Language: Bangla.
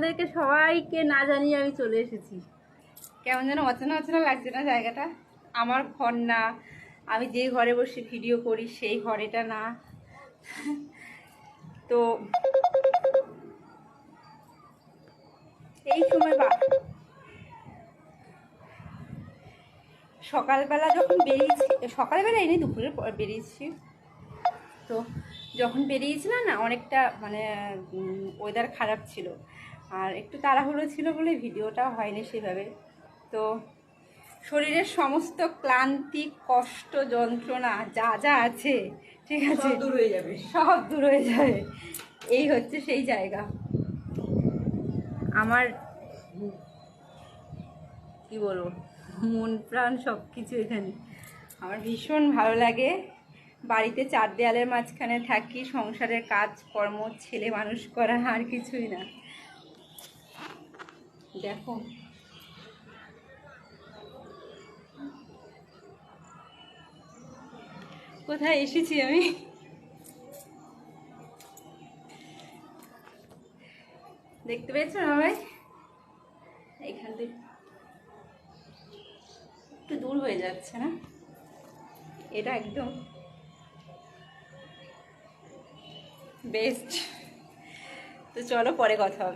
তোমাদেরকে সবাইকে না জানিয়ে আমি চলে এসেছি। কেমন যেন অচেনা অচেনা লাগছে না জায়গাটা? আমার ঘর না। আমি যে ঘরে বসে ভিডিও করি, সেই ঘরেটা না। তো এই সময় বা সকালবেলা যখন বেরিয়েছি, সকালবেলা এনে দুপুরের পর বেরিয়েছি। তো যখন বেরিয়েছিলাম না, অনেকটা মানে ওয়েদার খারাপ ছিল। আর একটু তাড়াহুড়ো ছিল বলে ভিডিওটা হয়নি সেভাবে। তো শরীরের সমস্ত ক্লান্তি কষ্ট যন্ত্রণা যা যা আছে ঠিক আছে দূর হয়ে যাবে। সব দূর হয়ে যাবে। এই হচ্ছে সেই জায়গা। আমার কি বলব মন প্রাণ সব কিছু এখানে। আমার ভীষণ ভালো লাগে। বাড়িতে চার দেয়ালের মাঝখানে থাকি সংসারের কাজ কর্ম ছেলে মানুষ করা আর কিছুই না। দেখো। কোথায় এসেছি আমি? দেখতে পেয়েছ ভাই এখান থেকে একটু দূর হয়ে যাচ্ছে না? এটা একদম বেস্ট তো চলো পরে কথা হবে।